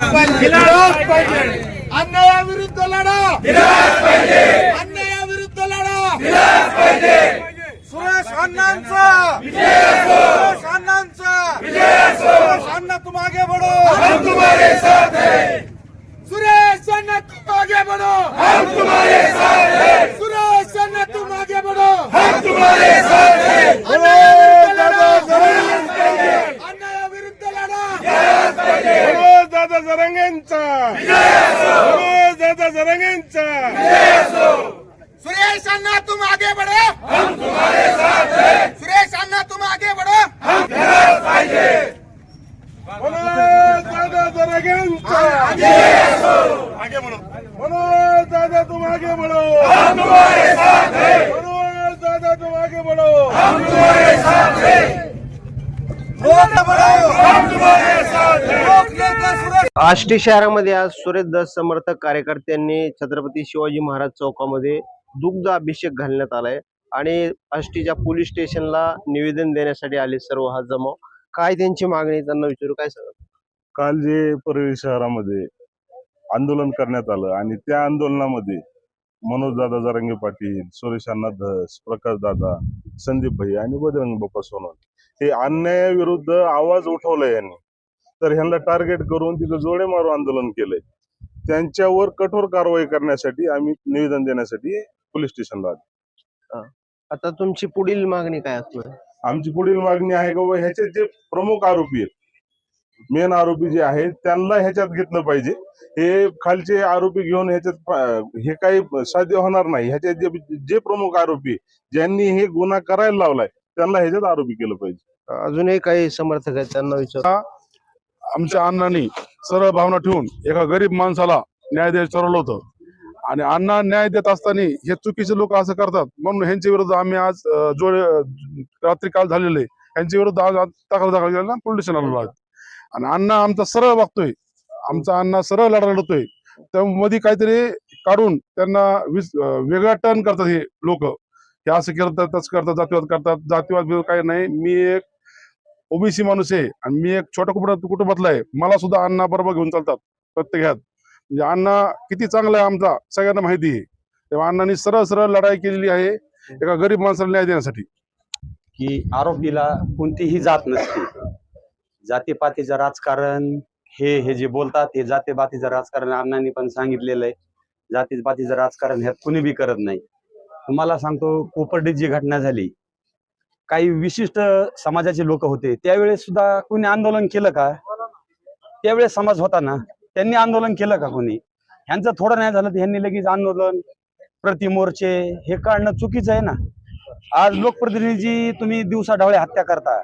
दिलाच पाहिजे. अन्यायाविरुद्ध लढा. अन्यायाविरुद्ध लढा. सुरेश अण्णांचा. सुरेश अण्णांचा. सुरेश अण्णा तू मागे बडो हम तुम्हारे साथ है सुरेश अण्णा तू मागे बडो हम तुम्हारे साथ है सुरेश अण्णा तू मागे बडो हम तुम्हारे साथ है अन्यायाविरुद्ध लढा मनोज दादा जरंगेंचा मनोज दादा जरंगेंचा सुरेश अन्ना तुम आगे बढ़ो। हम तुम्हारे साथ हैं सुरेश अन्ना तुम आगे बढ़ो। मनोज दादा जरंगेंचा आगे बढ़ो मनोज दादा तुम आगे बढ़ो हम तुम्हारे साथ हैं मनोज दादा तुम आगे बढ़ो हम तुम्हारे साथ हैं आष्टी शहरामध्ये आज सुरेश दस समर्थक कार्यकर्त्यांनी छत्रपती शिवाजी महाराज चौकामध्ये दुग्ध अभिषेक घालण्यात आलाय. आणि आष्टीच्या पोलीस स्टेशनला निवेदन देण्यासाठी आले सर्व हा जमाव. काय त्यांची मागणी त्यांना विचारू काय सर काल जे परळी शहरामध्ये आंदोलन करण्यात आलं आणि त्या आंदोलनामध्ये मनोज दादा पाटील सुरेश अण्णा धस प्रकाश दादा संदीप भाई आणि बजरंग बाप्पा सोनवणे हे अन्यायाविरुद्ध आवाज उठवलाय यांनी. तर ह्यांना टार्गेट करून तिथं जोडे मारू आंदोलन केलंय. त्यांच्यावर कठोर कारवाई करण्यासाठी आम्ही निवेदन देण्यासाठी पोलीस स्टेशनला आलो. आता तुमची पुढील मागणी काय असणार? आमची पुढील मागणी आहे का बाबा ह्याचे जे प्रमुख आरोपी आहेत मेन आरोपी जे आहेत त्यांना ह्याच्यात घेतलं पाहिजे. हे खालचे आरोपी घेऊन ह्याच्यात प- हे काही साध्य होणार नाही. ह्याच्यात जे जे प्रमुख आरोपी ज्यांनी हे गुन्हा करायला लावलाय त्यांना ह्याच्यात आरोपी केलं पाहिजे. अजूनही काही समर्थक आहेत त्यांना विचार? आमच्या अण्णांनी सरळ भावना ठेवून एका गरीब माणसाला न्याय द्यायचं ठरवलं होतं. आणि अण्णा न्याय देत असताना हे चुकीचे लोक असं करतात. म्हणून ह्यांच्या विरुद्ध आम्ही आज जो रात्री काल झालेले यांच्या विरुद्ध आज तक्रार दाखल केला पोलीस स्टेशनला आणि अण्णा आमचा सरळ वागतोय. आमचा अण्णा सरळ लढा लढतोय. त्या मध्ये काहीतरी काढून त्यांना विस वेगळा टर्न करतात हे लोक. हे असं करतात तसं करतात जातीवाद करतात. जातीवाद काही नाही. मी एक ओबीसी माणूस आहे आणि मी एक छोटा कुटुंब कुटुंबातला आहे. मला सुद्धा अण्णा बरोबर घेऊन चालतात. प्रत्येक ह्यात. म्हणजे अण्णा किती चांगला आहे आमचा सगळ्यांना माहिती आहे. तेव्हा अण्णांनी सरळ सरळ लढाई केलेली आहे एका गरीब माणसाला न्याय देण्यासाठी. की आरोपीला कोणतीही जात नसते. जातीपातीचं राजकारण हे हे जे बोलतात हे जातीपातीचं राजकारण अण्णांनी पण सांगितलेलं आहे. जातीपातीचं राजकारण ह्यात कुणी बी करत नाही. तुम्हाला सांगतो कोपर्डीत जी घटना झाली काही विशिष्ट समाजाचे लोक होते. त्यावेळेस सुद्धा कोणी आंदोलन केलं का? त्यावेळेस समाज होता ना. त्यांनी आंदोलन केलं का कोणी? ह्यांचं थोडं नाही झालं तर ह्यांनी लगेच आंदोलन प्रतिमोर्चे हे काढणं चुकीचं आहे ना? आज लोकप्रतिनिधी तुम्ही दिवसा ढवळे हत्या करता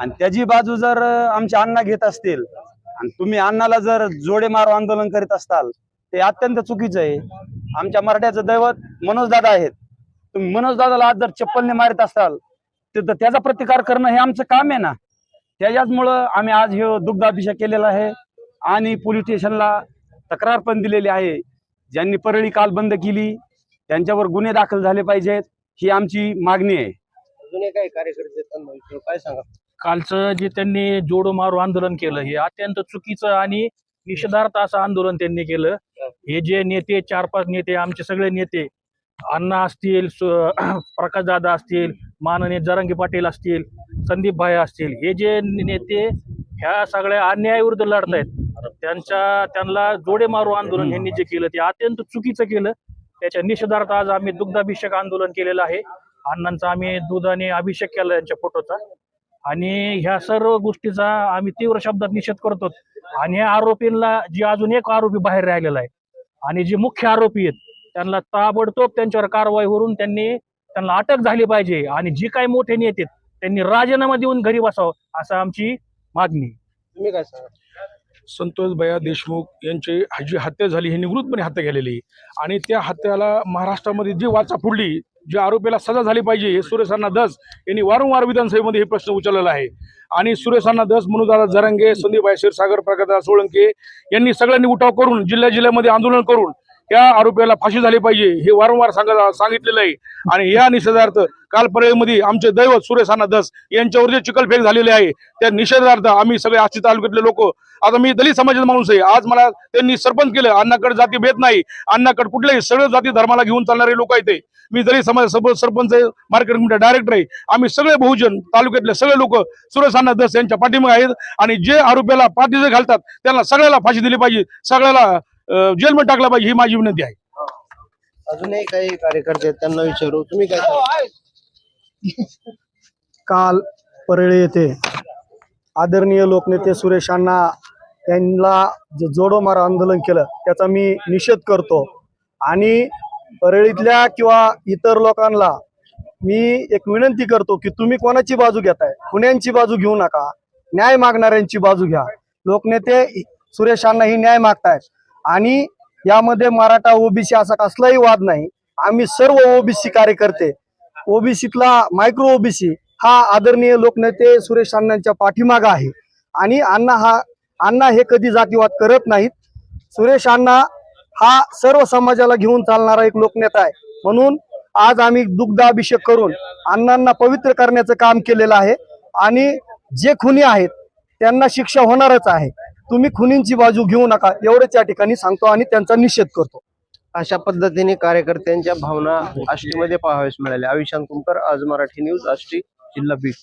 आणि त्याची बाजू जर आमच्या अण्णा घेत असतील आणि तुम्ही अण्णाला जर जोडे मारो आंदोलन करीत असताल ते अत्यंत चुकीचं आहे. आमच्या मराठ्याचं दैवत मनोज दादा आहेत. तुम्ही मनोजदादाला आज जर चप्पलने मारित असाल तर त्याचा प्रतिकार करणं हे आमचं काम आहे ना? त्याच्याचमुळं आम्ही आज हे दुग्धाभिषेक केलेला आहे. आणि पोलीस स्टेशनला तक्रार पण दिलेली आहे. ज्यांनी परळी काल बंद केली त्यांच्यावर गुन्हे दाखल झाले पाहिजेत ही आमची मागणी आहे. अजूनही काही कार्यकर्ते आहेत त्यांना विचारू काय सांगा? कालचं जे त्यांनी जोडो मारो आंदोलन केलं हे अत्यंत चुकीचं आणि निषेधार्थ असं आंदोलन त्यांनी केलं. हे. जे नेते चार पाच नेते आमचे सगळे नेते अण्णा असतील प्रकाश दादा असतील माननीय जरांगी पाटील असतील संदीप भाई असतील हे जे नेते ह्या सगळ्या अन्यायाविरुद्ध लढतायत. त्यांच्या त्यांना जोडे मारो आंदोलन यांनी जे केलं ते अत्यंत चुकीचं केलं. त्याच्या निषेधार्थ आज आम्ही दुग्धाभिषेक आंदोलन केलेलं आहे. अण्णांचा आम्ही दुधाने अभिषेक केला यांच्या फोटोचा. आणि ह्या सर्व गोष्टीचा आम्ही तीव्र शब्दात निषेध करतो. आणि ह्या आरोपींना जी अजून एक आरोपी बाहेर राहिलेला आहे आणि जे मुख्य आरोपी आहेत त्यांना ताबडतोब त्यांच्यावर कारवाई करून त्यांनी त्यांना अटक झाली पाहिजे आणि जी काही मोठे नेते आहेत, त्यांनी राजीनामा देऊन घरी बसावं असं आमची मागणी आहे. तुम्ही काय सांगा संतोष भया देशमुख यांची जी हत्या झाली ही निवृत्तपणे हत्या केलेली आणि त्या हत्याला महाराष्ट्रामध्ये जी वाचा फुडली ज्या आरोपीला सजा झाली पाहिजे हे सुरेशांना दस यांनी वारंवार विधानसभेमध्ये हे प्रश्न उचललेला आहे. आणि सुरेशांना दस मनुदादा जरंगे संदीप क्षीरसागर प्रकाशदा सोळंके यांनी सगळ्यांनी उठाव करून जिल्ह्या जिल्ह्यामध्ये आंदोलन करून या आरोपीला फाशी झाली पाहिजे हे वारंवार सांगितलेलं आहे. आणि या निषेधार्थ काल परेमध्ये आमचे दैवत सुरेश दस यांच्यावर जे चिखलफेक झालेले आहे त्या निषेधार्थ आम्ही सगळे आष्टी तालुक्यातले लोक आता मी दलित समाजाचा माणूस आहे आज मला त्यांनी सरपंच केलं अण्णाकडे जाती भेद नाही अण्णाकडे कुठल्याही सगळं जाती धर्माला घेऊन चालणारे लोक आहेत ते. मी दलित समाज सरपंच आहे मार्केट कमिटी डायरेक्टर आहे. आम्ही सगळे बहुजन तालुक्यातले सगळे लोक सुरेश अण्णा दस यांच्या पाठीमागे आहेत. आणि जे आरोपीला पाठीजे घालतात त्यांना सगळ्याला फाशी दिली पाहिजे सगळ्याला जेलमध्ये टाकला पाहिजे ही माझी विनंती आहे. अजूनही काही कार्यकर्ते आहेत त्यांना विचारू. तुम्ही काय? काल परळी येथे आदरणीय लोकनेते सुरेश अण्णा यांना जे जोडो मारा आंदोलन केलं त्याचा मी निषेध करतो. आणि परळीतल्या किंवा इतर लोकांना मी एक विनंती करतो की तुम्ही कोणाची बाजू घेताय? पुण्यांची बाजू घेऊ नका. न्याय मागणाऱ्यांची बाजू घ्या. लोकनेते सुरेश अण्णा ही न्याय मागतायत. आणि यामध्ये मराठा ओबीसी असा कसलाही वाद नाही. आम्ही सर्व ओबीसी कार्यकर्ते ओबीसीतला मायक्रो ओबीसी हा आदरणीय लोकनेते सुरेश अण्णांच्या पाठीमागा आहे. आणि अण्णा हा अण्णा हे कधी जातीवाद करत नाहीत. सुरेश अण्णा हा सर्व समाजाला घेऊन चालणारा एक लोकनेता आहे. म्हणून आज आम्ही दुग्धाभिषेक करून अण्णांना पवित्र करण्याचं काम केलेलं आहे. आणि जे खुनी आहेत त्यांना शिक्षा होणारच आहे. तुम्ही खुनींची बाजू घेऊ नका एवढंच या ठिकाणी सांगतो आणि त्यांचा निषेध करतो. अशा पद्धतीने कार्यकर्त्यांच्या भावना आष्टीमध्ये पाहाव्यास मिळाल्या. अविशांत कुंकर आज मराठी न्यूज आष्टी जिल्हा बीड.